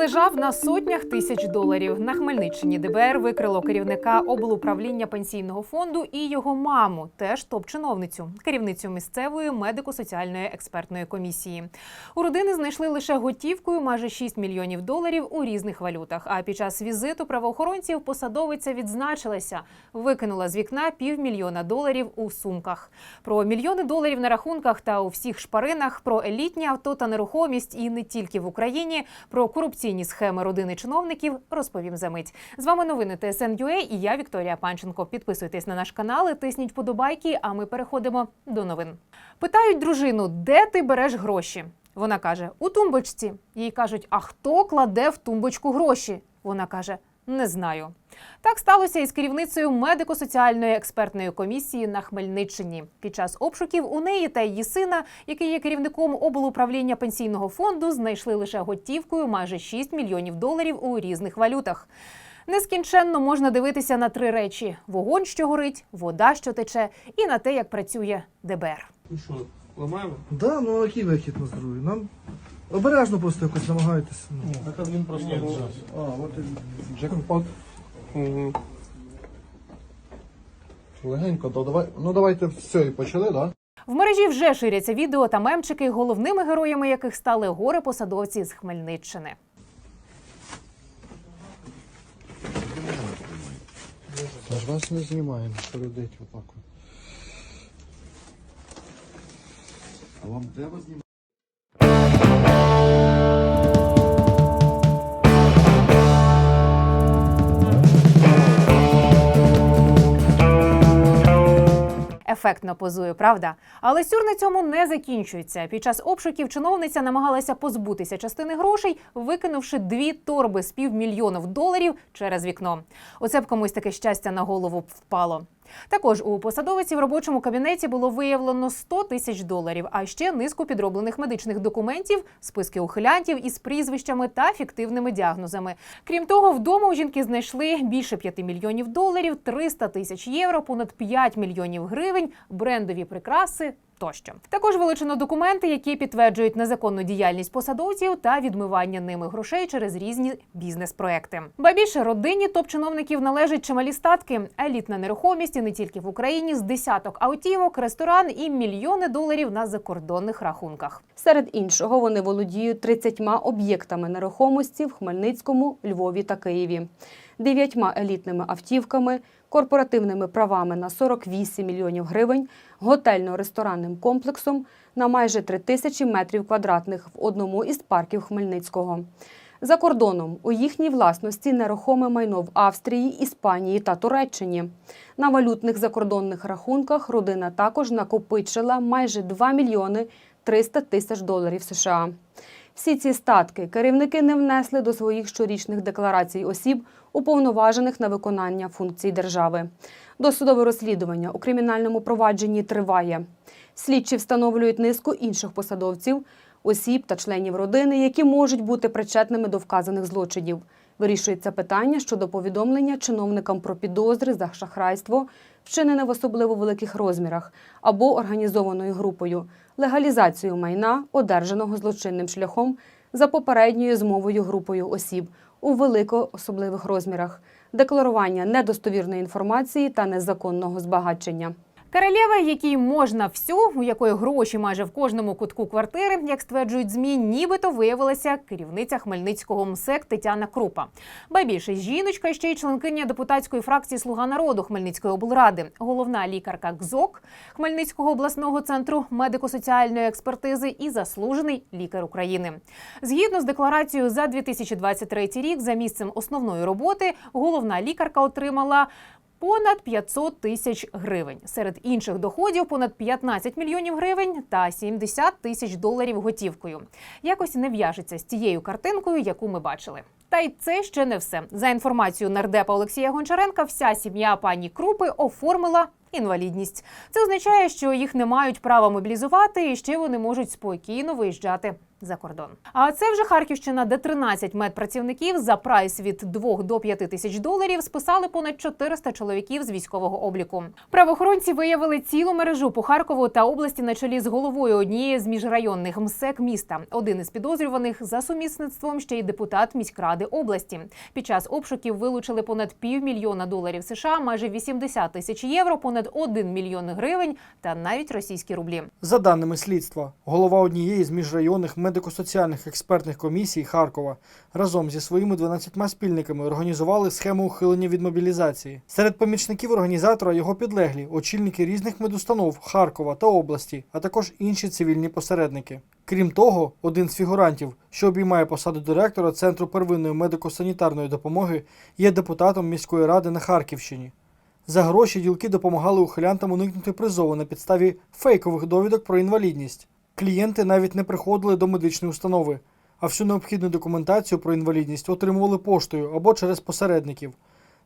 лежав на сотнях тисяч доларів. На Хмельниччині ДБР викрило керівника облуправління пенсійного фонду і його маму, теж топ-чиновницю, керівницю місцевої медико-соціальної експертної комісії. У родини знайшли лише готівкою майже 6 мільйонів доларів у різних валютах. А під час візиту правоохоронців посадовиця відзначилася, викинула з вікна півмільйона доларів у сумках. Про мільйони доларів на рахунках та у всіх шпаринах, про елітні авто та нерухомість і не тільки в Україні. Про корупційні схеми родини чиновників розповім за мить. З вами новини ТСН.UA і я Вікторія Панченко. Підписуйтесь на наш канал, і тисніть подобайки. А ми переходимо до новин. Питають дружину, де ти береш гроші? Вона каже: у тумбочці. Їй кажуть, а хто кладе в тумбочку гроші? Вона каже: не знаю. Так сталося із керівницею медико-соціальної експертної комісії на Хмельниччині. Під час обшуків у неї та її сина, який є керівником облуправління пенсійного фонду, знайшли лише готівкою майже 6 мільйонів доларів у різних валютах. Нескінченно можна дивитися на три речі: вогонь, що горить, вода, що тече, і на те, як працює ДБР. Ну що, ламаємо? Да, ну а який вихід на здоров'я? Нам обережно просто якось намагайтеся. Ну. Так він просто був. А, от і Джекпот. Угу. Легенько, то давай. Ну давайте все і почали, да? В мережі вже ширяться відео та мемчики, головними героями яких стали горе посадовці з Хмельниччини. Ми ж вас не знімаємо, передить отак. от. А вам треба знімати? Ефектно позує, правда? Але сюр на цьому не закінчується. Під час обшуків чиновниця намагалася позбутися частини грошей, викинувши дві торби з півмільйонів доларів через вікно. Оце б комусь таке щастя на голову впало. Також у посадовиці в робочому кабінеті було виявлено 100 тисяч доларів, а ще низку підроблених медичних документів, списки ухилянтів із прізвищами та фіктивними діагнозами. Крім того, вдома у жінки знайшли більше 5 мільйонів доларів, 300 тисяч євро, понад 5 мільйонів гривень, брендові прикраси. Тощо також вилучено документи, які підтверджують незаконну діяльність посадовців та відмивання ними грошей через різні бізнес-проекти. Ба більше родині топ-чиновників належать чималі статки, елітна нерухомість і не тільки в Україні з десяток автівок, ресторан і мільйони доларів на закордонних рахунках. Серед іншого, вони володіють 30 об'єктами нерухомості в Хмельницькому, Львові та Києві, дев'ятьма елітними автівками, корпоративними правами на 48 мільйонів гривень, готельно-ресторанним комплексом на майже 3 тисячі метрів квадратних в одному із парків Хмельницького. За кордоном у їхній власності нерухоме майно в Австрії, Іспанії та Туреччині. На валютних закордонних рахунках родина також накопичила майже 2 мільйони 300 тисяч доларів США. Всі ці статки керівники не внесли до своїх щорічних декларацій осіб, уповноважених на виконання функцій держави. Досудове розслідування у кримінальному провадженні триває. Слідчі встановлюють низку інших посадовців, осіб та членів родини, які можуть бути причетними до вказаних злочинів. Вирішується питання щодо повідомлення чиновникам про підозри за шахрайство, вчинене в особливо великих розмірах, або організованою групою, легалізацію майна, одержаного злочинним шляхом за попередньою змовою групою осіб у велико особливих розмірах, декларування недостовірної інформації та незаконного збагачення. Королева, якій можна всю, у якої гроші майже в кожному кутку квартири, як стверджують змі, нібито виявилася керівниця Хмельницького МСЕК Тетяна Крупа. Ба більше жіночка ще й членкиня депутатської фракції Слуга народу Хмельницької облради, головна лікарка ГЗОК Хмельницького обласного центру медико-соціальної експертизи і заслужений лікар України. Згідно з декларацією за 2023 рік, за місцем основної роботи головна лікарка отримала. Понад 500 тисяч гривень. Серед інших доходів понад 15 мільйонів гривень та 70 тисяч доларів готівкою. Якось не в'яжеться з тією картинкою, яку ми бачили. Та й це ще не все. За інформацією нардепа Олексія Гончаренка, вся сім'я пані Крупи оформила інвалідність. Це означає, що їх не мають права мобілізувати, і ще вони можуть спокійно виїжджати за кордон. А це вже Харківщина, де 13 медпрацівників за прайс від 2 до 5 тисяч доларів списали понад 400 чоловіків з військового обліку. Правоохоронці виявили цілу мережу по Харкову та області на чолі з головою однієї з міжрайонних МСЕК міста. Один із підозрюваних за сумісництвом ще й депутат міськради області. Під час обшуків вилучили понад півмільйона доларів США, майже 80 тисяч євро, понад 1 мільйон гривень та навіть російські рублі. За даними слідства, голова однієї з міжрайонних медико-соціальних експертних комісій Харкова разом зі своїми 12 спільниками організували схему ухилення від мобілізації. Серед помічників організатора його підлеглі, очільники різних медустанов Харкова та області, а також інші цивільні посередники. Крім того, один з фігурантів, що обіймає посаду директора Центру первинної медико-санітарної допомоги, є депутатом міської ради на Харківщині. За гроші ділки допомагали ухилянтам уникнути призову на підставі фейкових довідок про інвалідність. Клієнти навіть не приходили до медичної установи, а всю необхідну документацію про інвалідність отримували поштою або через посередників.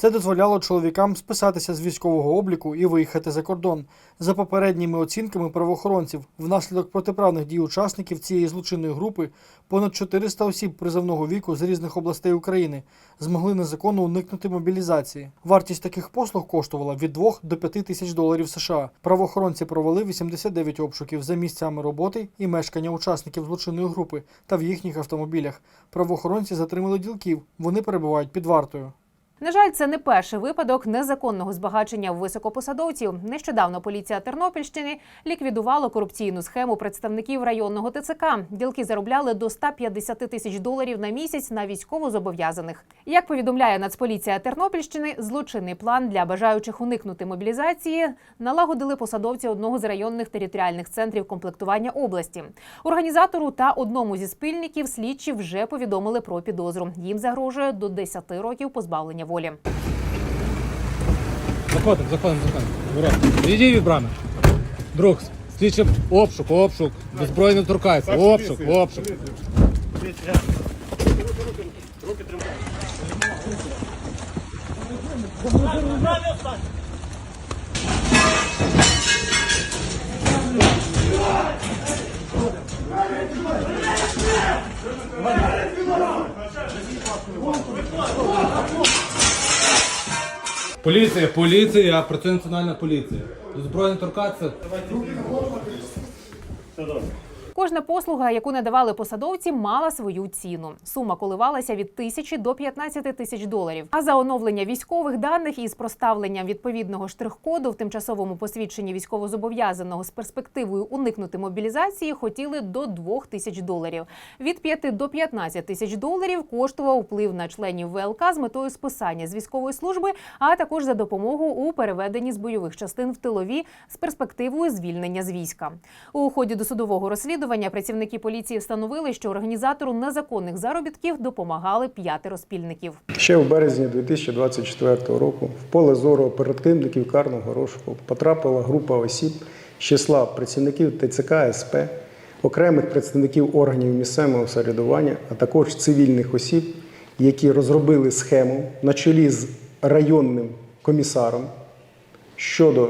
Це дозволяло чоловікам списатися з військового обліку і виїхати за кордон. За попередніми оцінками правоохоронців, внаслідок протиправних дій учасників цієї злочинної групи понад 400 осіб призовного віку з різних областей України змогли незаконно уникнути мобілізації. Вартість таких послуг коштувала від 2 до 5 тисяч доларів США. Правоохоронці провели 89 обшуків за місцями роботи і мешкання учасників злочинної групи та в їхніх автомобілях. Правоохоронці затримали ділків. Вони перебувають під вартою. На жаль, це не перший випадок незаконного збагачення високопосадовців. Нещодавно поліція Тернопільщини ліквідувала корупційну схему представників районного ТЦК. Ділки заробляли до 150 тисяч доларів на місяць на військовозобов'язаних. Як повідомляє Нацполіція Тернопільщини, злочинний план для бажаючих уникнути мобілізації налагодили посадовці одного з районних територіальних центрів комплектування області. Організатору та одному зі спільників слідчі вже повідомили про підозру. Їм загрожує до 10 років позбавлення волі. Заходимо, заходимо, заходимо. Ворот. Відійдіть від брами. Друг, слідчим обшук, обшук. Беззбройно торкається. Обшук, обшук. Поліція, поліція, працює національна поліція. Збройно торкатися. Кожна послуга, яку надавали посадовці, мала свою ціну. Сума коливалася від тисячі до 15 тисяч доларів. А за оновлення військових даних із проставленням відповідного штрих-коду в тимчасовому посвідченні військовозобов'язаного з перспективою уникнути мобілізації хотіли до 2 тисяч доларів. Від 5 до 15 тисяч доларів коштував вплив на членів ВЛК з метою списання з військової служби, а також за допомогу у переведенні з бойових частин в тилові з перспективою звільнення з війська. У ході досудового розслідування працівники поліції встановили, що організатору незаконних заробітків допомагали п'ятеро спільників. Ще в березні 2024 року в поле зору оперативників карного розшуку потрапила група осіб з числа працівників ТЦК СП, окремих представників органів місцевого самоврядування, а також цивільних осіб, які розробили схему на чолі з районним комісаром щодо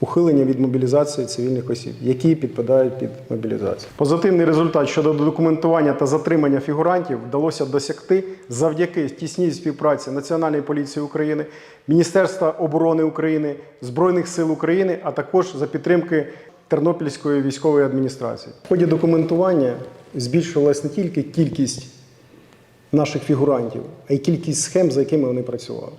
ухилення від мобілізації цивільних осіб, які підпадають під мобілізацію. Позитивний результат щодо документування та затримання фігурантів вдалося досягти завдяки тісній співпраці Національної поліції України, Міністерства оборони України, Збройних сил України, а також за підтримки Тернопільської військової адміністрації. В ході документування збільшувалась не тільки кількість наших фігурантів, а й кількість схем, за якими вони працювали.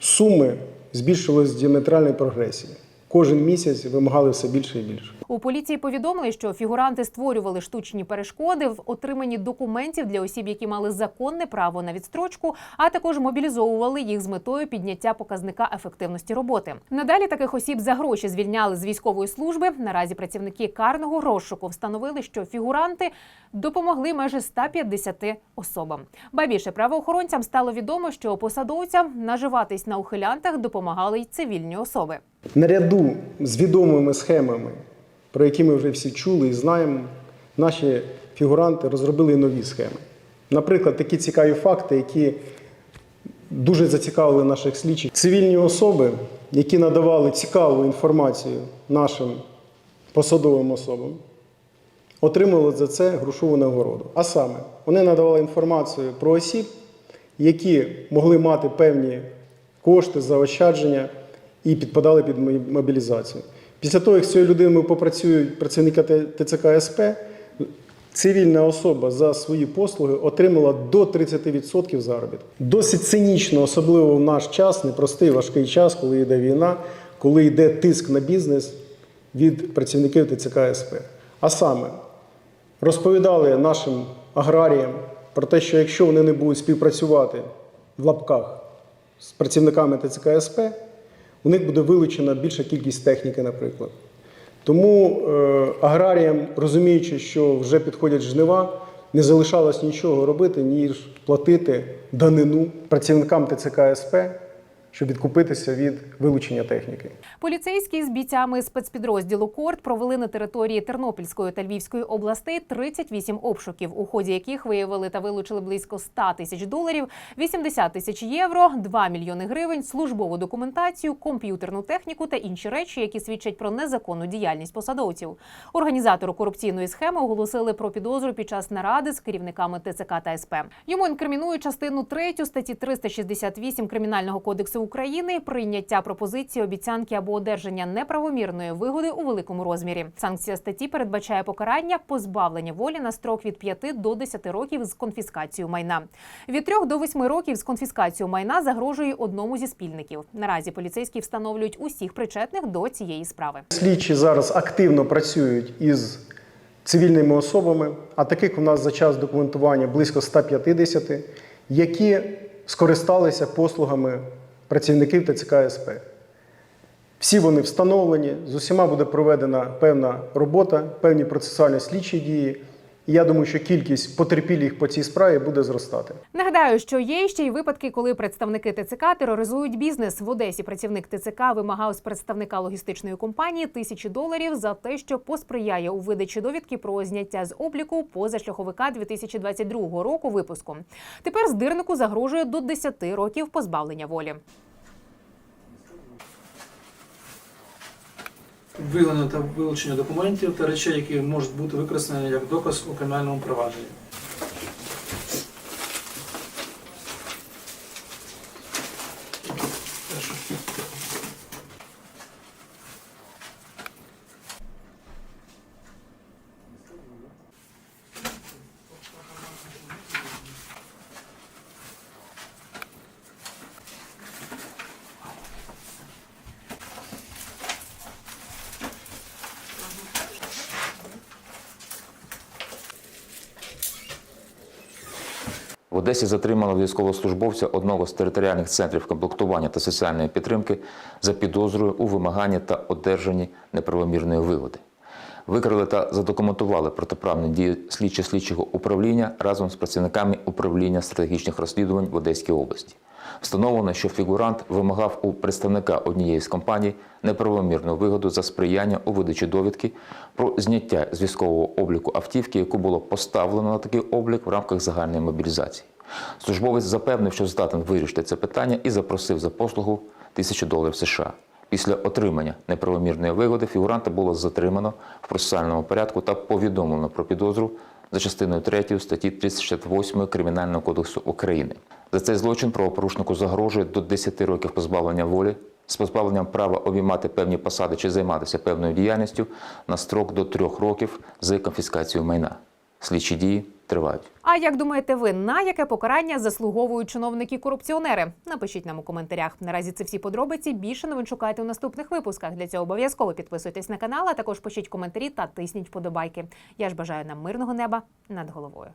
Суми збільшувалися в діаметральній прогресії. Кожен місяць вимагали все більше і більше. У поліції повідомили, що фігуранти створювали штучні перешкоди в отриманні документів для осіб, які мали законне право на відстрочку, а також мобілізовували їх з метою підняття показника ефективності роботи. Надалі таких осіб за гроші звільняли з військової служби. Наразі працівники карного розшуку встановили, що фігуранти допомогли майже 150 особам. Ба більше правоохоронцям стало відомо, що посадовцям наживатись на ухилянтах допомагали й цивільні особи. Наряду з відомими схемами, про які ми вже всі чули і знаємо, наші фігуранти розробили нові схеми. Наприклад, такі цікаві факти, які дуже зацікавили наших слідчих. Цивільні особи, які надавали цікаву інформацію нашим посадовим особам, отримували за це грошову нагороду. А саме, вони надавали інформацію про осіб, які могли мати певні кошти, заощадження і підпадали під мобілізацію. Після того, як з цією людиною попрацюють працівники ТЦК СП, цивільна особа за свої послуги отримала до 30% заробітку. Досить цинічно, особливо в наш час, непростий важкий час, коли йде війна, коли йде тиск на бізнес від працівників ТЦК СП. А саме, розповідали нашим аграріям про те, що якщо вони не будуть співпрацювати в лапках з працівниками ТЦК СП, у них буде вилучена більша кількість техніки, наприклад. Тому е, аграріям, розуміючи, що вже підходять жнива, не залишалось нічого робити, ніж платити данину працівникам ТЦК СП, щоб відкупитися від вилучення техніки. Поліцейські з бійцями спецпідрозділу Корт провели на території Тернопільської та Львівської областей 38 обшуків, у ході яких виявили та вилучили близько 100 тисяч доларів, 80 тисяч євро, 2 мільйони гривень, службову документацію, комп'ютерну техніку та інші речі, які свідчать про незаконну діяльність посадовців. Організатору корупційної схеми оголосили про підозру під час наради з керівниками ТЦК та СП. Йому інкримінують частину 3 статті 368 Кримінального кодексу України прийняття пропозиції, обіцянки або одержання неправомірної вигоди у великому розмірі. Санкція статті передбачає покарання позбавлення волі на строк від 5 до 10 років з конфіскацією майна. Від 3 до 8 років з конфіскацією майна загрожує одному зі спільників. Наразі поліцейські встановлюють усіх причетних до цієї справи. Слідчі зараз активно працюють із цивільними особами, а таких у нас за час документування близько 150, які скористалися послугами працівників ТЦК СП. Всі вони встановлені, з усіма буде проведена певна робота, певні процесуально слідчі дії. І я думаю, що кількість потерпілих по цій справі буде зростати. Нагадаю, що є ще й випадки, коли представники ТЦК тероризують бізнес. В Одесі працівник ТЦК вимагав з представника логістичної компанії тисячі доларів за те, що посприяє у видачі довідки про зняття з обліку позашляховика 2022 року випуску. Тепер здирнику загрожує до 10 років позбавлення волі. Виявлення та вилучення документів та речей, які можуть бути використані як доказ у кримінальному провадженні. В Одесі затримали військовослужбовця одного з територіальних центрів комплектування та соціальної підтримки за підозрою у вимаганні та одержанні неправомірної вигоди. Викрили та задокументували протиправні дії слідчі слідчого управління разом з працівниками управління стратегічних розслідувань в Одеській області. Встановлено, що фігурант вимагав у представника однієї з компаній неправомірну вигоду за сприяння у видачі довідки про зняття з військового обліку автівки, яку було поставлено на такий облік в рамках загальної мобілізації. Службовець запевнив, що здатен вирішити це питання і запросив за послугу тисячу доларів США. Після отримання неправомірної вигоди фігуранта було затримано в процесуальному порядку та повідомлено про підозру за частиною 3 статті 368 Кримінального кодексу України. За цей злочин правопорушнику загрожує до 10 років позбавлення волі з позбавленням права обіймати певні посади чи займатися певною діяльністю на строк до 3 років з конфіскацією майна. Слідчі дії тривають. А як думаєте ви, на яке покарання заслуговують чиновники-корупціонери? Напишіть нам у коментарях. Наразі це всі подробиці. Більше новин шукайте у наступних випусках. Для цього обов'язково підписуйтесь на канал, а також пишіть коментарі та тисніть вподобайки. Я ж бажаю нам мирного неба над головою.